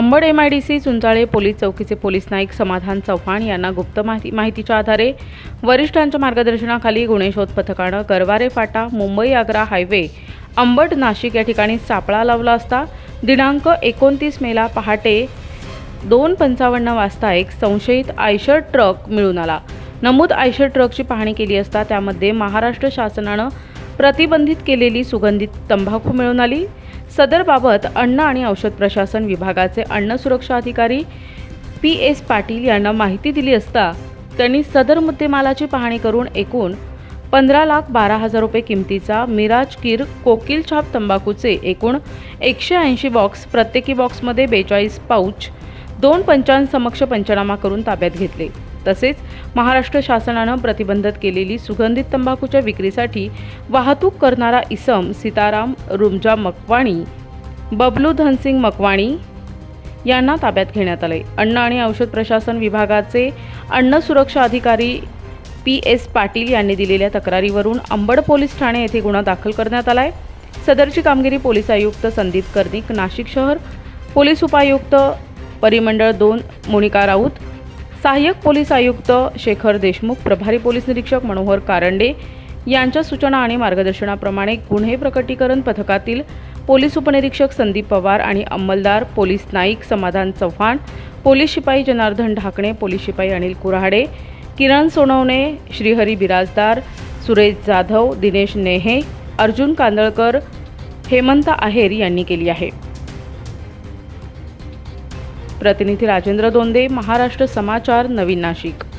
Ambad M I D C Chunchale police चौकीचे police नाईक समाधान चव्हाण यांना गुप्त माहिती माहितीच्या आधारे वरिष्ठांच्या मार्गदर्शनाखाली गुन्हे शोध पथकानं गरवारे फाटा मुंबई आग्रा हायवे अंबड नाशिक या ठिकाणी सापळा लावला असता दिनांक एकोणतीस मेला पहाटे दोन पंचावन्न वाजता एक संशयित आयशर ट्रक मिळून आला. नमूद आयशर ट्रकची पाहणी केली असता त्यामध्ये महाराष्ट्र शासनानं प्रतिबंधित केलेली सुगंधित तंबाखू मिळून आली. सदरबाबत अन्न आणि औषध प्रशासन विभागाचे अन्न सुरक्षा अधिकारी पी एस पाटील यांना माहिती दिली असता त्यांनी सदर मुद्देमालाची पाहणी करून एकूण पंधरा लाख बारा हजार रुपये किमतीचा मिराज किर कोकिल छाप तंबाखूचे एकूण एकशे ऐंशी बॉक्स प्रत्येकी बॉक्समध्ये बेचाळीस पाऊच दोन पंचांसमक्ष पंचनामा करून ताब्यात घेतले. तसेच महाराष्ट्र शासनानं प्रतिबंधित केलेली सुगंधित तंबाखूच्या विक्रीसाठी वाहतूक करणारा इसम सीताराम रुमजा मकवाणी बबलू धनसिंग मकवाणी यांना ताब्यात घेण्यात आले अन्न आणि औषध प्रशासन विभागाचे अन्न सुरक्षा अधिकारी पी एस पाटील यांनी दिलेल्या तक्रारीवरून अंबड पोलीस ठाणे येथे गुन्हा दाखल करण्यात आला आहे सदरची कामगिरी पोलीस आयुक्त संदीप कर्णिक नाशिक शहर पोलीस उपायुक्त परिमंडळ दोन मोनिका राऊत सहाय्यक पोलीस आयुक्त शेखर देशमुख प्रभारी पोलीस निरीक्षक मनोहर कारंडे यांच्या सूचना आणि मार्गदर्शनाप्रमाणे गुन्हे प्रकटीकरण पथकातील पोलीस उपनिरीक्षक संदीप पवार आणि अंमलदार पोलीस नाईक समाधान चव्हाण पोलीस शिपाई जनार्दन ढाकणे पोलीस शिपाई अनिल कुऱ्हाडे किरण सोनवणे श्रीहरी बिराजदार सुरेश जाधव दिनेश नेहे अर्जुन कांदळकर हेमंत आहेर यांनी केली आहे. प्रतिनिधी राजेंद्र दोंदे महाराष्ट्र समाचार नवीन नाशिक.